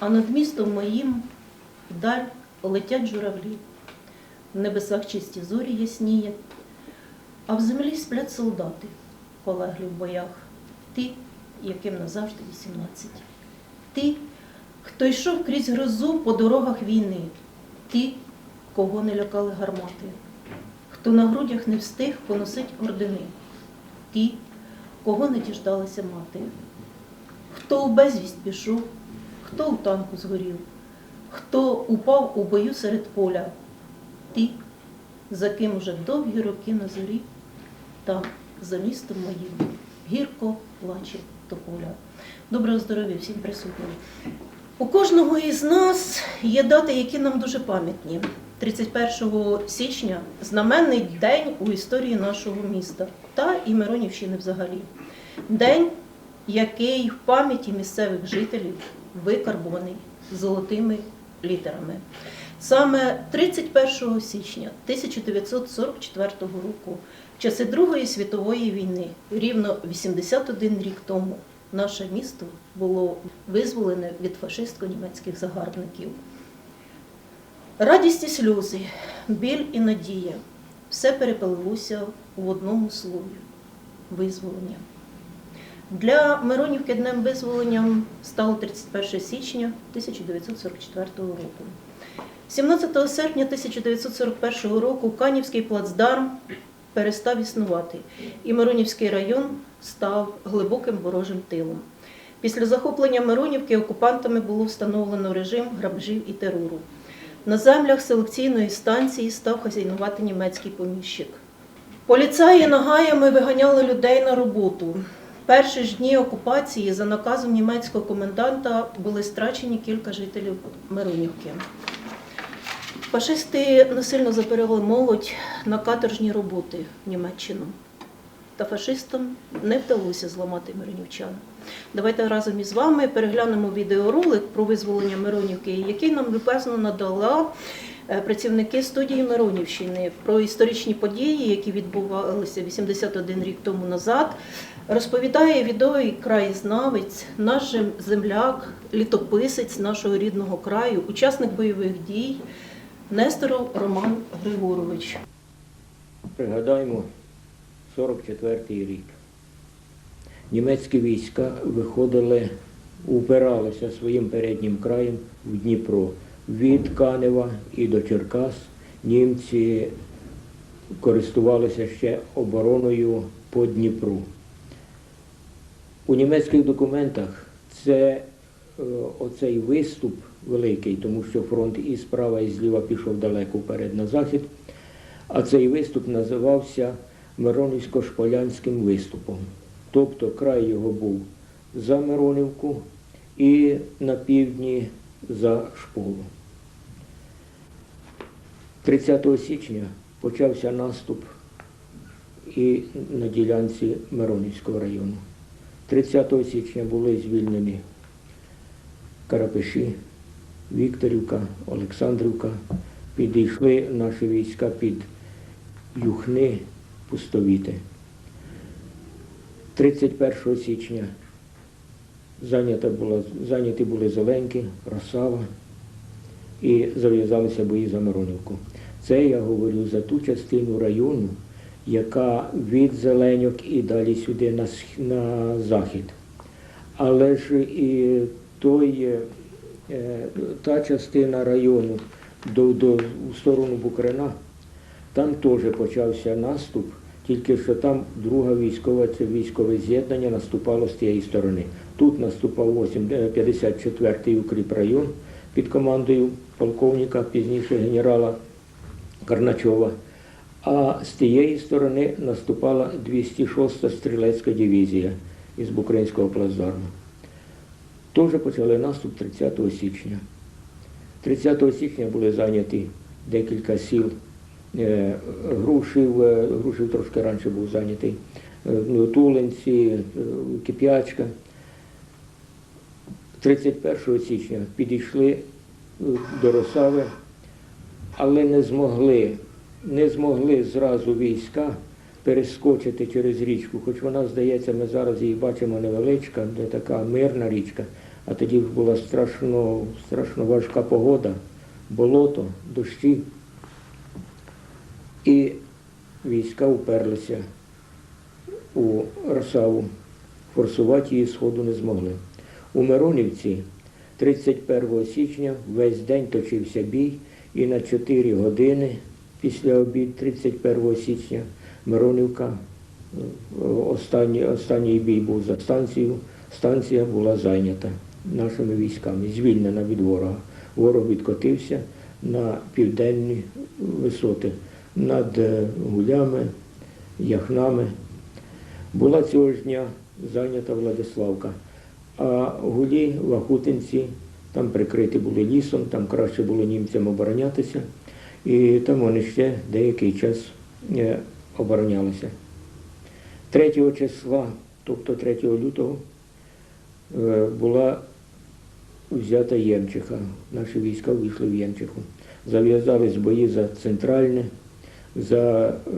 а над містом моїм вдаль летять журавлі. В небесах чисті зорі ясніє, а в землі сплять солдати, полеглі в боях. Ти, яким назавжди 18. Ти, хто йшов крізь грозу по дорогах війни. Ти, кого не лякали гармати, хто на грудях не встиг поносить ордени. Ті, кого не діждалася мати, хто у безвість пішов, хто у танку згорів, хто упав у бою серед поля, ті, за ким уже довгі роки на зорі, там, за містом моїм, гірко плаче тополя. Доброго здоров'я всім присутнім. У кожного із нас є дати, які нам дуже пам'ятні. 31 січня знаменний день у історії нашого міста та і Миронівщини взагалі. День, який в пам'яті місцевих жителів викарбований золотими літерами. Саме 31 січня 1944 року, в часи Другої світової війни, рівно 81 рік тому, наше місто було визволене від фашистсько-німецьких загарбників. Радість і сльози, біль і надія все переплилося в одному слові визволення. Для Миронівки днем визволення стало 31 січня 1944 року. 17 серпня 1941 року Канівський плацдарм перестав існувати, і Миронівський район став глибоким ворожим тилом. Після захоплення Миронівки окупантами було встановлено режим грабежів і терору. На землях селекційної станції став хазяйнувати німецький поміщик. Поліцаї нагаями виганяли людей на роботу. Перші ж дні окупації за наказом німецького коменданта були страчені кілька жителів Миронівки. Фашисти насильно забирали молодь на каторжні роботи в Німеччину. Та фашистам не вдалося зламати миронівчан. Давайте разом із вами переглянемо відеоролик про визволення Миронівки, який нам любезно надала е, працівники студії Миронівщини про історичні події, які відбувалися 81 рік тому назад. Розповідає відомий краєзнавець, наш земляк, літописець нашого рідного краю, учасник бойових дій Несторов Роман Григорович. Пригадаємо 44-й рік. Німецькі війська виходили, упиралися своїм переднім краєм в Дніпро. Від Канева і до Черкас німці користувалися ще обороною по Дніпру. У німецьких документах це е, оцей виступ великий, тому що фронт і справа, і зліва пішов далеко вперед на захід. А цей виступ називався Миронівсько-Шполянським виступом. Тобто край його був за Миронівку і на півдні за Шполу. 30 січня почався наступ і на ділянці Миронівського району. 30 січня були звільнені Карапеші, Вікторівка, Олександрівка. Підійшли наші війська під Юхни, Пустовіти. 31 січня була, зайняті були Зеленки, Росава і зав'язалися бої за Миронівку. Це я говорю за ту частину району, яка від Зеленьок і далі сюди на, на захід. Але ж і той, е, та частина району до, до, в сторону Букрина, там теж почався наступ, тільки що там друга військова, це військове з'єднання наступало з тієї сторони. Тут наступав 8 е, 54-й укріпрайон під командою полковника, пізніше генерала Карначова. А з тієї сторони наступала 206-та стрілецька дивізія із Букринського плацдарму. Теж почали наступ 30 січня. 30 січня були зайняті декілька сіл. Е, Грушів, е, Грушів трошки раніше був зайнятий, е, ну, Тулинці, Кип'ячка. 31 січня підійшли до Росави, але не змогли, не змогли зразу війська перескочити через річку, хоч вона, здається, ми зараз її бачимо невеличка, де така мирна річка, А тоді була страшно, страшно важка погода, болото, дощі. І війська уперлися у Росаву. Форсувати її сходу не змогли. У Миронівці 31 січня весь день точився бій, і на 4 години після обід 31 січня Миронівка, е, останній, останній бій був за станцією. Станція була зайнята нашими військами, звільнена від ворога. Ворог відкотився на південні висоти над е, гулями, яхнами. Була цього ж дня зайнята Владиславка. А гулі, Вахутинці, там прикриті були лісом, там краще було німцям оборонятися. І там вони ще деякий час е, оборонялися. 3 числа, тобто 3 лютого, е, була взята Ємчиха. Наші війська вийшли в Ємчиху. Зав'язались бої за центральне, за е,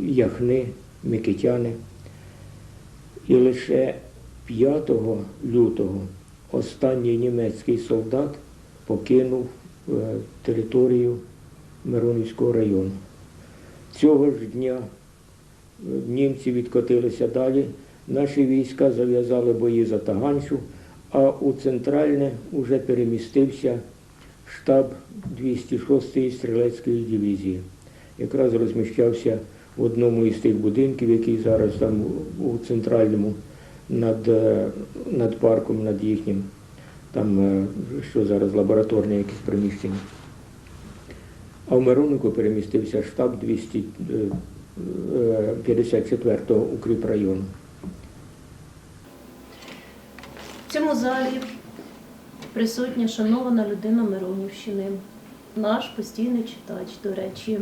Яхни, Микитяни. І лише 5 лютого останній німецький солдат покинув територію Миронівського району. Цього ж дня е, німці відкотилися далі. Наші війська зав'язали бої за Таганчу, а у центральне вже перемістився штаб 206-ї стрілецької дивізії. Якраз розміщався в одному із тих будинків, який зараз там у- центральному над, е, над парком, над їхнім, там е, що зараз лабораторне якесь приміщення. А в Миронику перемістився штаб 254-го укріпрайону. В цьому залі присутня шанована людина Миронівщини, наш постійний читач, до речі,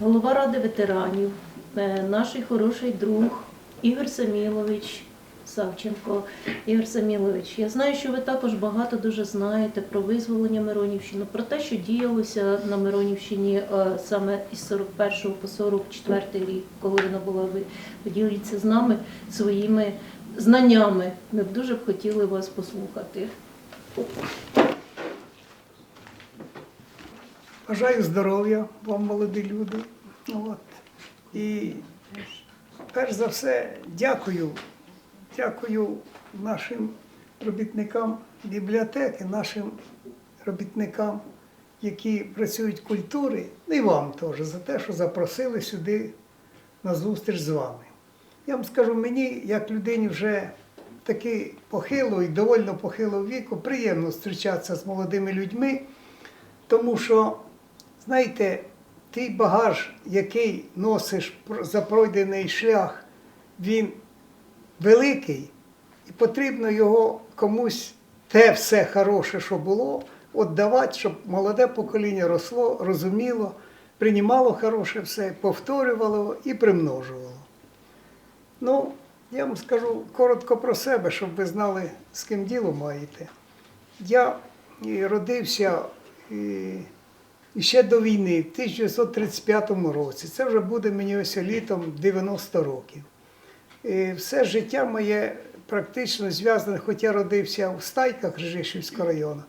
голова ради ветеранів, е, наш хороший друг Ігор Самілович Савченко. Ігор Самілович, я знаю, що ви також багато дуже знаєте про визволення Миронівщини, про те, що діялося на Миронівщині е, саме із 41 по 44 рік, коли вона була ви поділіться з нами своїми знаннями. Ми б дуже б хотіли вас послухати. Бажаю здоров'я вам, молоді люди. От. І перш за все дякую. Дякую нашим робітникам бібліотеки, нашим робітникам, які працюють в культурі, ну і вам теж за те, що запросили сюди на зустріч з вами. Я вам скажу, мені, як людині вже таки похилого і довольно похилого віку, приємно зустрічатися з молодими людьми, тому що Знаєте, той багаж, який носиш за пройдений шлях, він великий, і потрібно його комусь те все хороше, що було, віддавати, щоб молоде покоління росло, розуміло, приймало хороше все, повторювало і примножувало. Ну, я вам скажу коротко про себе, щоб ви знали, з ким діло маєте. Я родився і ще до війни, в 1935 році. Це вже буде мені ось літом 90 років. Все життя моє практично зв'язане, хоч я родився в Стайках Ржишівського району,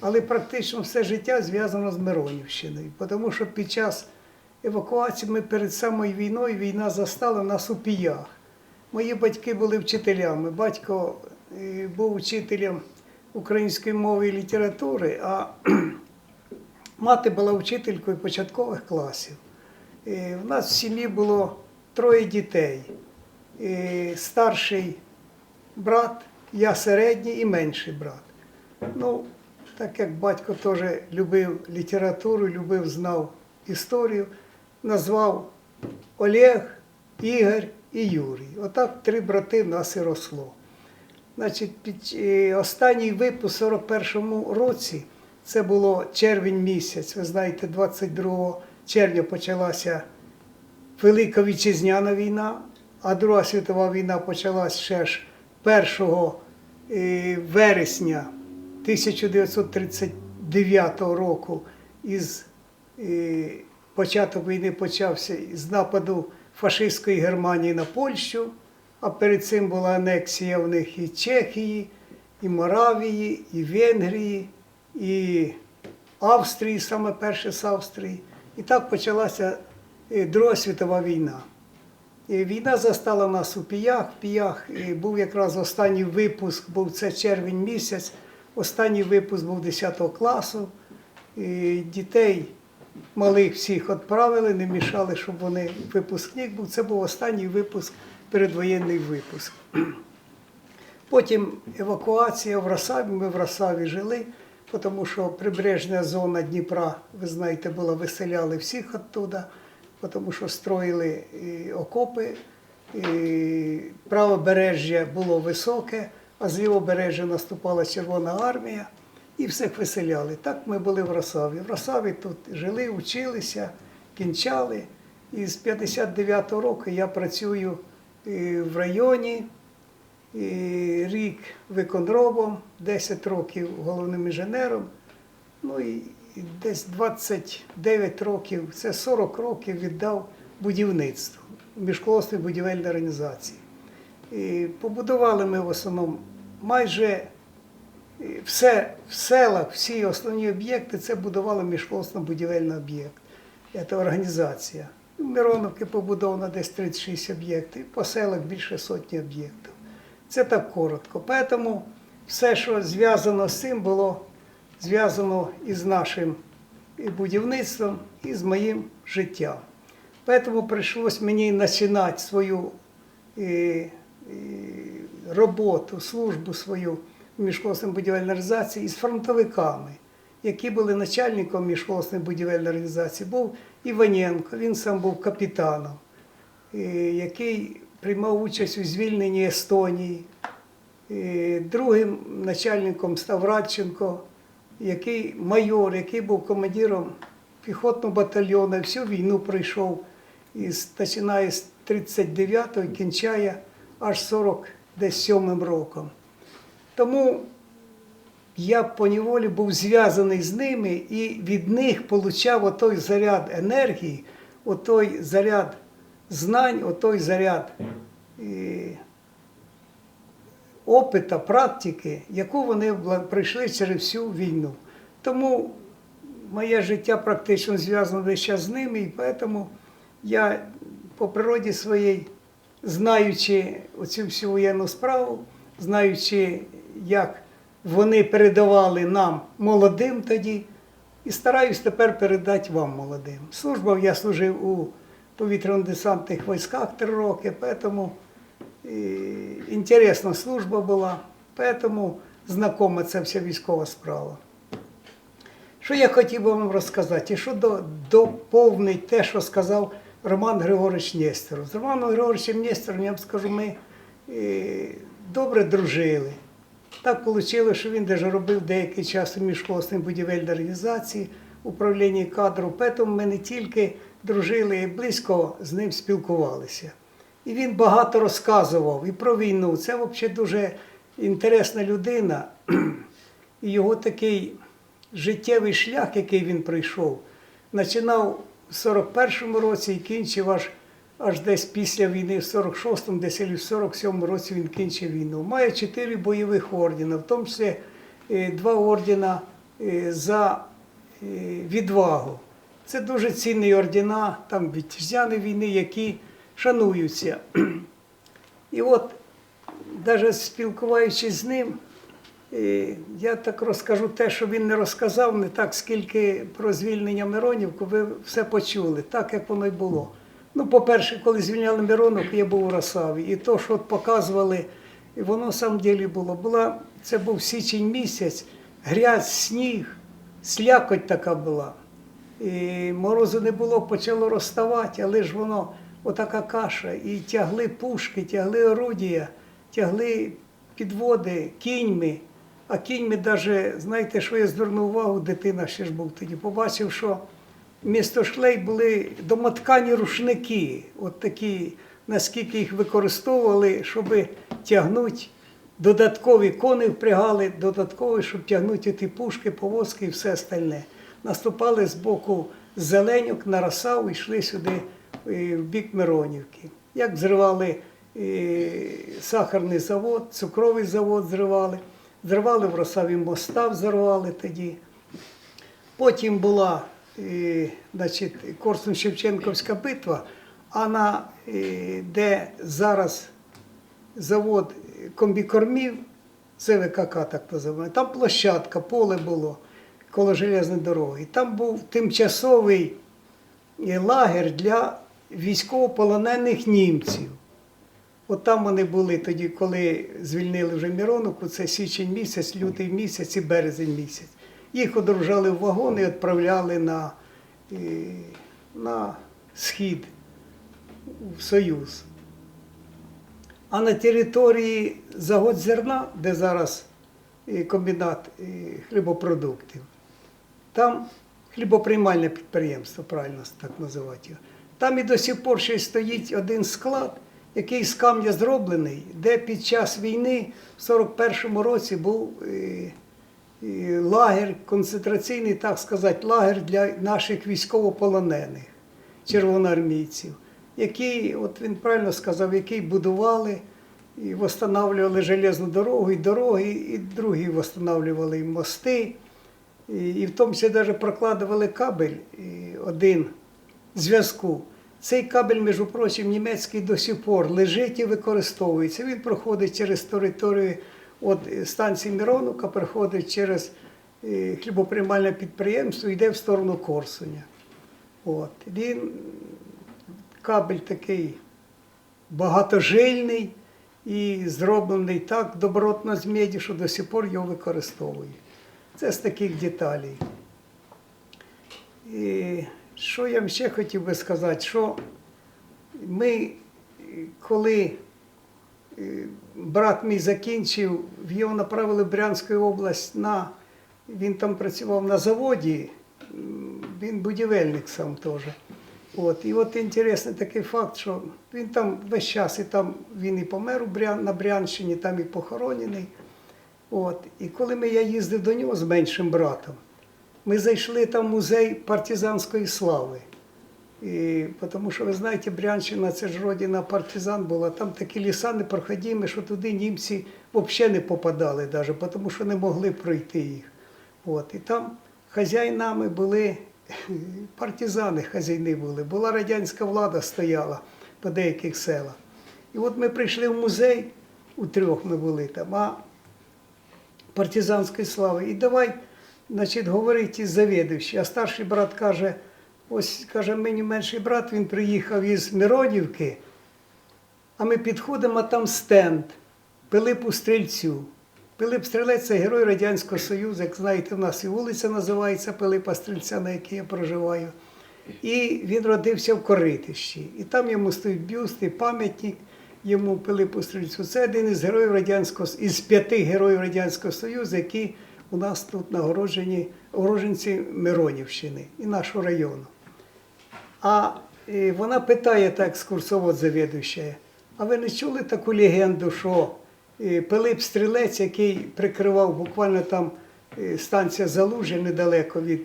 але практично все життя зв'язано з Миронівщиною. Тому що під час евакуації ми перед самою війною війна застала нас у піях. Мої батьки були вчителями. Батько е, був вчителем української мови і літератури, а Мати була вчителькою початкових класів. І в нас в сім'ї було троє дітей. І старший брат, я середній і менший брат. Ну, так як батько теж любив літературу, любив, знав історію, назвав Олег, Ігор і Юрій. Отак три брати в нас і росло. Значить, під е, останній випуск у 41-му році. Це було червень місяць. Ви знаєте, 22 червня почалася Велика Вітчизняна війна, а Друга світова війна почалась ще ж 1 е, вересня 1939 року. Із е, початок війни почався з нападу фашистської Германії на Польщу, а перед цим була анексія в них і Чехії, і Моравії, і Венгрії, і Австрії, саме перше з Австрії. І так почалася е, Друга світова війна. Війна застала нас у піях. Піях і був якраз останній випуск, був це червень місяць. Останній випуск був 10 класу. І дітей малих всіх відправили, не мішали, щоб вони випускник був. Це був останній випуск, передвоєнний випуск. Потім евакуація в Росаві. Ми в Росаві жили, тому що прибережна зона Дніпра, ви знаєте, була виселяли всіх оттуда, тому що строїли і окопи, і правобережжя було високе, а з лівобережжя наступала Червона армія і всіх виселяли. Так ми були в Росаві. В Росаві тут жили, вчилися, кінчали. І з 59-го року я працюю е, в районі і рік виконробом, 10 років головним інженером. Ну і десь 29 років, це 40 років віддав будівництву міжколосної будівельної організації. І побудували ми в основному майже все в селах, всі основні об'єкти це будували міжколосно будівельний об'єкт. Це організація. Мироновки побудовано десь 36 об'єктів, по селах більше сотні об'єктів. Це так коротко. Тому все, що зв'язано з цим, було зв'язано із нашим будівництвом, і з моїм життям. Тому прийшлось мені починати свою і, і, роботу, службу свою в міжколосній будівельній організації із фронтовиками, які були начальником міжколосної будівельної організації. Був Іваненко, він сам був капітаном, і, який приймав участь у звільненні Естонії. Другим начальником став Радченко, який майор, який був командиром піхотного батальйону, всю війну пройшов, із, починає з 39-го і кінчає аж 47-м роком. Тому я поневолі був зв'язаний з ними і від них получав отой заряд енергії, отой заряд знань, отой заряд і, опита, практики, яку вони пройшли через всю війну. Тому моє життя практично зв'язано весь час з ними, і тому я по природі своїй, знаючи оцю всю воєнну справу, знаючи, як вони передавали нам молодим тоді, і стараюсь тепер передати вам молодим. Служба я служив у повітряно-десантних військах три роки, тому і, інтересна служба була, тому знакома ця вся військова справа. Що я хотів би вам розказати, і що до, доповнить те, що сказав Роман Григорович Нестеров. З Романом Григоровичем Нестером, я вам скажу, ми е, добре дружили. Так вийшло, що він даже робив деякий час у міжколосній будівельній організації, управлінні кадру. Тому ми не тільки дружили, і близько з ним спілкувалися. І він багато розказував і про війну. Це взагалі дуже інтересна людина. І його такий життєвий шлях, який він пройшов, починав в 41-му році і кінчив аж, аж десь після війни, в 46-му, десь в 47-му році він кінчив війну. Має чотири бойових ордена, в тому числі е, два ордена е, за е, відвагу. Це дуже цінні ордена, там вітчизняні війни, які шануються. І от, навіть спілкуючись з ним, я так розкажу те, що він не розказав, не так скільки про звільнення Миронівку, ви все почули, так як воно й було. Ну, по-перше, коли звільняли Миронівку, я був у Росаві. І то, що от показували, воно в самом ділі було. Була, це був січень місяць, грязь, сніг, слякоть така була. І морозу не було, почало розставати, але ж воно отака каша. І тягли пушки, тягли орудія, тягли підводи, кіньми. А кіньми навіть, знаєте, що я звернув увагу, дитина ще ж був тоді, побачив, що місто шлей були домоткані рушники, от такі, наскільки їх використовували, щоб тягнути додаткові кони впрягали, додаткові, щоб тягнути ті пушки, повозки і все остальне. Наступали з боку Зеленюк на Росаву і йшли сюди в бік Миронівки. Як зривали е, сахарний завод, цукровий завод зривали. Зривали в Росаві моста, взорвали тоді. Потім була е, значить, Корсун-Шевченківська битва, а на, е, де зараз завод комбікормів, ЦВКК так називаємо, там площадка, поле було коло железної дороги. Там був тимчасовий е, лагер для військовополонених німців. От там вони були тоді, коли звільнили вже Міроновку, це січень місяць, лютий місяць і березень місяць. Їх одружали в вагони і відправляли на, е, на схід в Союз. А на території завод зерна, де зараз е, комбінат е, хлібопродуктів, там хлібоприймальне підприємство, правильно так називати його. Там і до сих пор ще стоїть один склад, який з камня зроблений, де під час війни в 41-му році був е, е, лагер, концентраційний, так сказати, лагер для наших військовополонених, червоноармійців, який, от він правильно сказав, який будували і встановлювали железну дорогу, і дороги, і другі встановлювали і мости. І, в тому числі навіть прокладували кабель і один зв'язку. Цей кабель, між прочим, німецький до сих пор лежить і використовується. Він проходить через територію от станції Мироновка, проходить через е, хлібоприймальне підприємство йде в сторону Корсуня. От. Він кабель такий багатожильний і зроблений так добротно з меді, що до сих пор його використовують. Це з таких деталей. І що я ще хотів би сказати, що ми, е, коли е, брат мій закінчив, його направили в Брянську область на він там працював на заводі, він будівельник сам теж. От, і от інтересний такий факт, що він там весь час і там він і помер на Брянщині, там і похоронений. От. І коли ми, я їздив до нього з меншим братом, ми зайшли там в музей партизанської слави. І, тому що, ви знаєте, Брянщина це ж родина партизан була, там такі ліса непроходимі, що туди німці взагалі не попадали, даже, тому що не могли пройти їх. От. І там хазяїнами були партизани, хазяїни були. Була радянська влада стояла по деяких селах. І от ми прийшли в музей, у трьох ми були там, а партизанської слави. І давай, значить, говорити із завідувачем. А старший брат каже, ось каже, мені менший брат, він приїхав із Миронівки, а ми підходимо, а там стенд Пилипу Стрільцю. Пилип Стрілець це герой Радянського Союзу. Як знаєте, в нас і вулиця називається Пилипа Стрільця, на якій я проживаю. І він родився в Коритищі. І там йому стоїть бюст і пам'ятник йому Пилипу Стрільцю. Це один із героїв Радянського із п'яти героїв Радянського Союзу, які у нас тут нагороджені уроженці Миронівщини і нашого району. А е, вона питає так екскурсовод завідуюча, а ви не чули таку легенду, що е, Пилип Стрілець, який прикривав буквально там е, станція Залужя недалеко від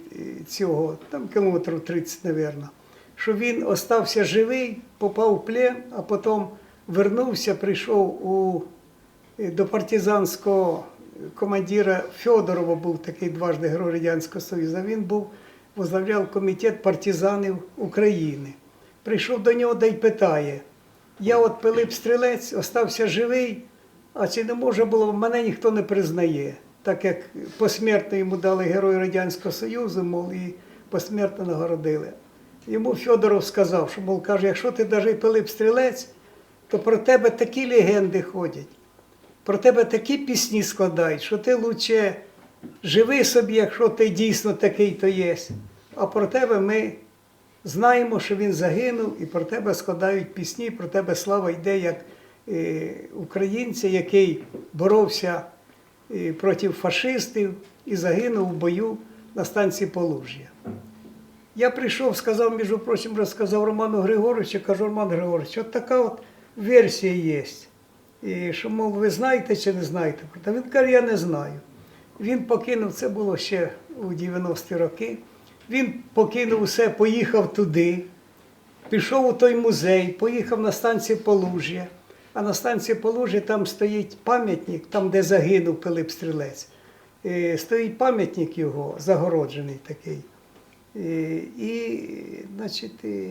цього, там кілометрів 30, мабуть, що він остався живий, попав в плен, а потім вернувся, прийшов у, до партизанського командира Федорова, був такий дважди герой Радянського Союзу. Він був возглавляв комітет партизанів України. Прийшов до нього да й питає: я от Пилип Стрілець, остався живий, а чи не може було, мене ніхто не признає, так як посмертно йому дали Герой Радянського Союзу, мов, і посмертно нагородили. Йому Федоров сказав, що, мов, каже, якщо ти навіть Пилип Стрілець, то про тебе такі легенди ходять, про тебе такі пісні складають, що ти лучше живи собі, якщо ти дійсно такий то є. А про тебе ми знаємо, що він загинув, і про тебе складають пісні, про тебе слава йде як е, українця, який боровся е, проти фашистів і загинув у бою на станції Полужжя. Я прийшов, сказав, між прочим, розказав Роману Григоровичу, кажу, Роман Григорович, от така от версія є. І що, мов, ви знаєте чи не знаєте? Та він каже, я не знаю. Він покинув, це було ще у 90-ті роки. Він покинув усе, поїхав туди, пішов у той музей, поїхав на станцію Полужжя. а на станції Полужі там стоїть пам'ятник, там, де загинув Пилип Стрілець. Е, Стоїть пам'ятник його, загороджений такий. Е, І, значить, і,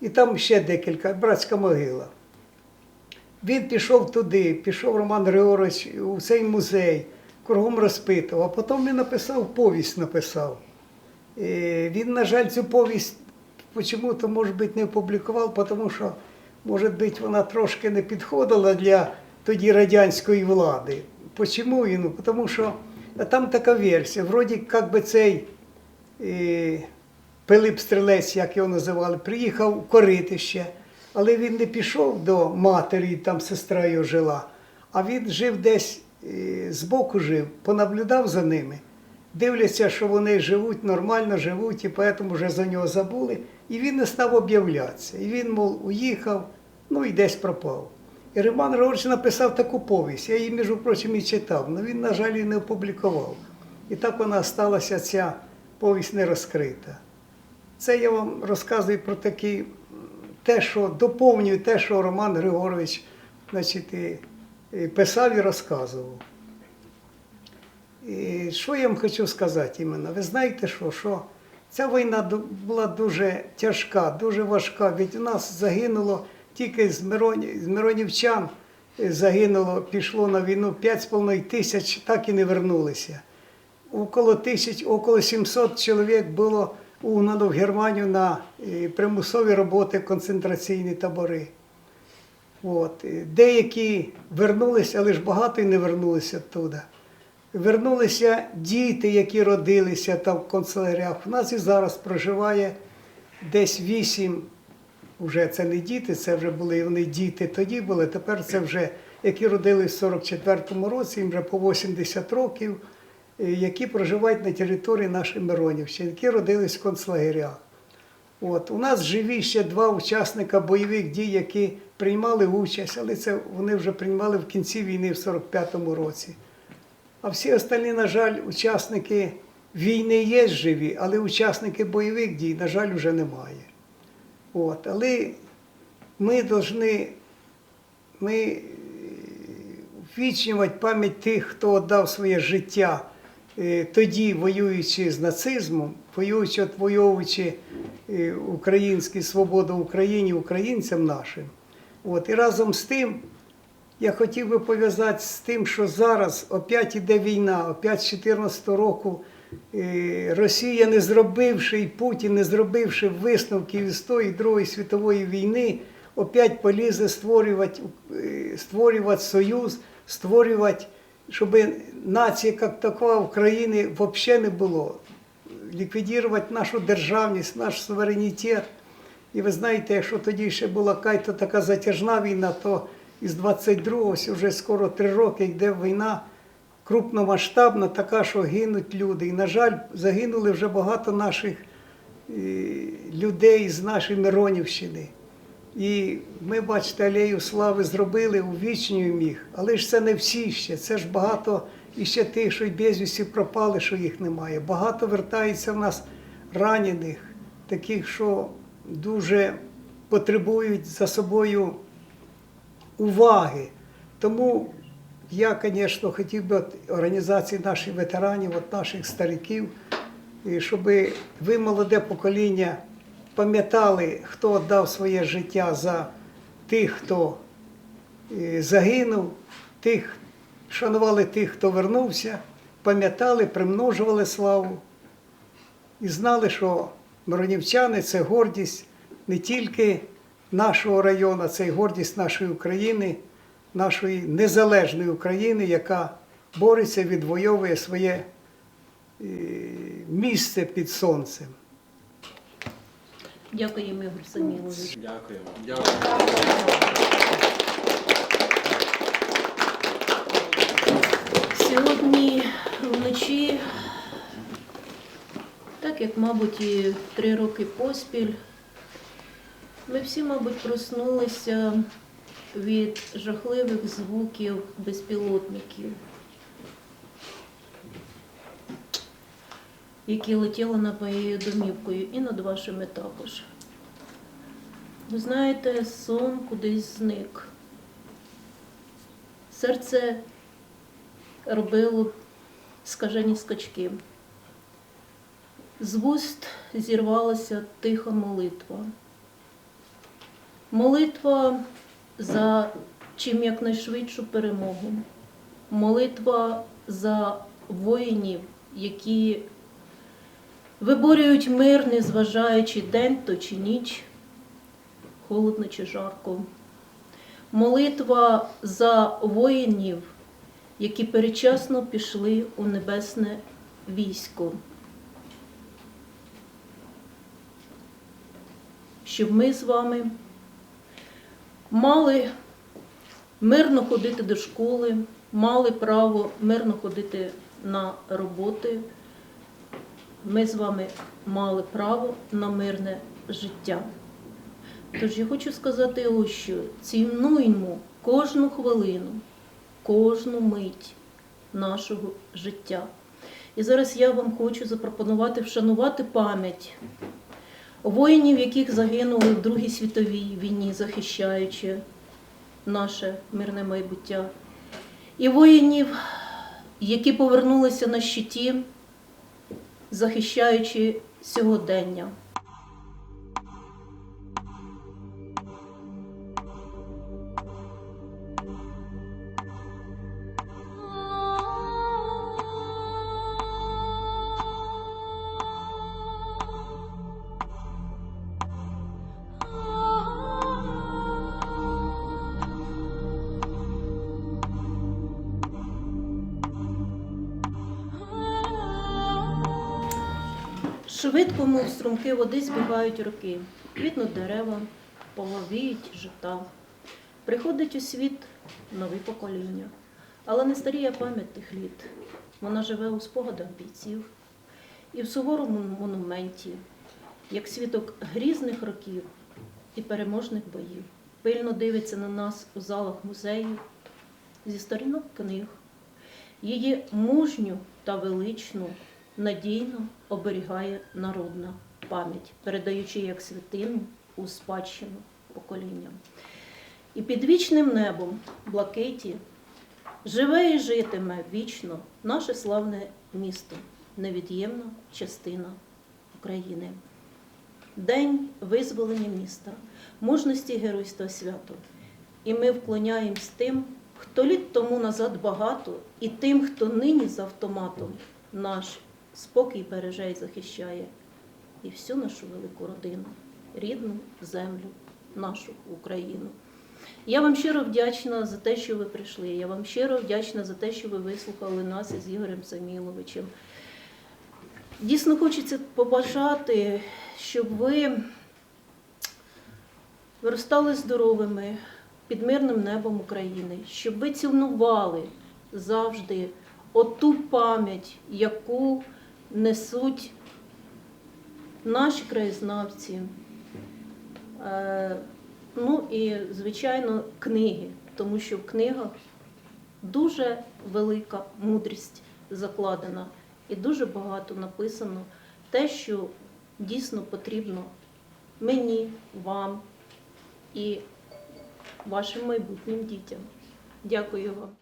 і там ще декілька, братська могила. Він пішов туди, пішов Роман Григорович у цей музей, кругом розпитував, а потім він написав повість написав. Е, Він, на жаль, цю повість почему-то, може бути, не опублікував, тому що, може бути, вона трошки не підходила для тоді радянської влади. Почому він? Тому що там така версія. Вроді, як би цей е, Пилип Стрілець, як його називали, приїхав у Коритище, але він не пішов до матері, там сестра його жила, а він жив десь е, збоку жив, понаблюдав за ними. Дивляться, що вони живуть, нормально живуть, і тому вже за нього забули. І він не став об'являтися. І він, мов, уїхав, ну і десь пропав. І Роман Григорович написав таку повість. Я її, між прочим, і читав, але він, на жаль, її не опублікував. І так вона сталася, ця повість не розкрита. Це я вам розказую про такі, м, те, що доповнюю те, що Роман Григорович значить, писав і розказував. І що я вам хочу сказати іменно? Ви знаєте, що, що ця війна була дуже тяжка, дуже важка. Від нас загинуло тільки з, Мироні, з Миронівчан загинуло, пішло на війну 5,5 тисяч, так і не вернулися. Около тисяч, около 700 чоловік було угнано в Германію на е, примусові роботи, концентраційні табори. От. е, Деякі вернулися, але ж багато і не вернулися туди. Вернулися діти, які родилися там в концлагерях. У нас і зараз проживає десь вісім, вже це не діти, це вже були вони діти тоді були, тепер це вже, які родились в 44-му році, їм вже по 80 років, які проживають на території нашої Миронівщини, які родились в концлагерях. От, у нас живі ще два учасника бойових дій, які приймали участь, але це вони вже приймали в кінці війни в 45-му році. А всі остальні, на жаль, учасники війни є живі, але учасники бойових дій, на жаль, вже немає. От, але ми повинні ми е, ввічнювати пам'ять тих, хто віддав своє життя е, тоді, воюючи з нацизмом, воюючи, отвоюючи е, українську свободу Україні, українцям нашим. От, і разом з тим я хотів би пов'язати з тим, що зараз опять іде війна, опять з 2014 року е, Росія, не зробивши і Путін, не зробивши висновків із тої Другої світової війни, опять полізе створювати, е, створювати союз, створювати, щоб нація як така України взагалі не було. Ліквідувати нашу державність, наш суверенітет. І ви знаєте, якщо тоді ще була кайта така затяжна війна, то із 22-го ось вже скоро три роки йде війна крупномасштабна, така, що гинуть люди. І, на жаль, загинули вже багато наших е, людей з нашої Миронівщини. І ми, бачите, алею слави зробили, увічнюємо їх. Але ж це не всі ще. Це ж багато іще тих, що й безвісті пропали, що їх немає. Багато вертається в нас ранених, таких, що дуже потребують за собою уваги. Тому я, звісно, хотів би організації наших ветеранів, от наших стариків, щоб ви, молоде покоління, пам'ятали, хто віддав своє життя за тих, хто е, загинув, тих, шанували тих, хто вернувся, пам'ятали, примножували славу і знали, що Миронівчани це гордість не тільки нашого району, це й гордість нашої України, нашої незалежної України, яка бореться, відвоює своє е, місце під сонцем. Дякуємо, Ігор Самілович. Дякуємо. Дякую. Сьогодні вночі, так як, мабуть, і три роки поспіль, ми всі, мабуть, проснулися від жахливих звуків безпілотників, які летіли над моєю домівкою і над вашими також. Ви знаєте, сон кудись зник. серце робило скажені скачки. З вуст зірвалася тиха молитва. Молитва за чим якнайшвидшу перемогу. Молитва за воїнів, які виборюють мир, незважаючи день то чи ніч, холодно чи жарко. Молитва за воїнів, які перечасно пішли у небесне військо. Щоб ми з вами мали мирно ходити до школи, мали право мирно ходити на роботи. Ми з вами мали право на мирне життя. Тож я хочу сказати ось що цінуймо кожну хвилину, кожну мить нашого життя. І зараз я вам хочу запропонувати вшанувати пам'ять воїнів, яких загинули в Другій світовій війні, захищаючи наше мирне майбуття, і воїнів, які повернулися на щиті, захищаючи сьогодення. Струмки води, збігають роки, квітнуть дерева, половіють жита. Приходить у світ нові покоління, але не старіє пам'ять тих літ. Вона живе у спогадах бійців і в суворому монументі, як свідок грізних років і переможних боїв. Пильно дивиться на нас у залах музеїв зі сторінок книг. Її мужню та величну надійно оберігає народна пам'ять, передаючи як святину у спадщину поколінням. І під вічним небом блакиті живе і житиме вічно наше славне місто, невід'ємна частина України. День визволення міста, мужності геройства свято. І ми вклоняємось тим, хто літ тому назад багато, і тим, хто нині з автоматом наш спокій береже і захищає, і всю нашу велику родину, рідну землю, нашу Україну. Я вам щиро вдячна за те, що ви прийшли. Я вам щиро вдячна за те, що ви вислухали нас із Ігорем Саміловичем. Дійсно хочеться побажати, щоб ви виростали здоровими під мирним небом України, щоб ви цінували завжди оту пам'ять, яку несуть наші краєзнавці. Е, Ну і, звичайно, книги, тому що в книгах дуже велика мудрість закладена і дуже багато написано те, що дійсно потрібно мені, вам і вашим майбутнім дітям. Дякую вам.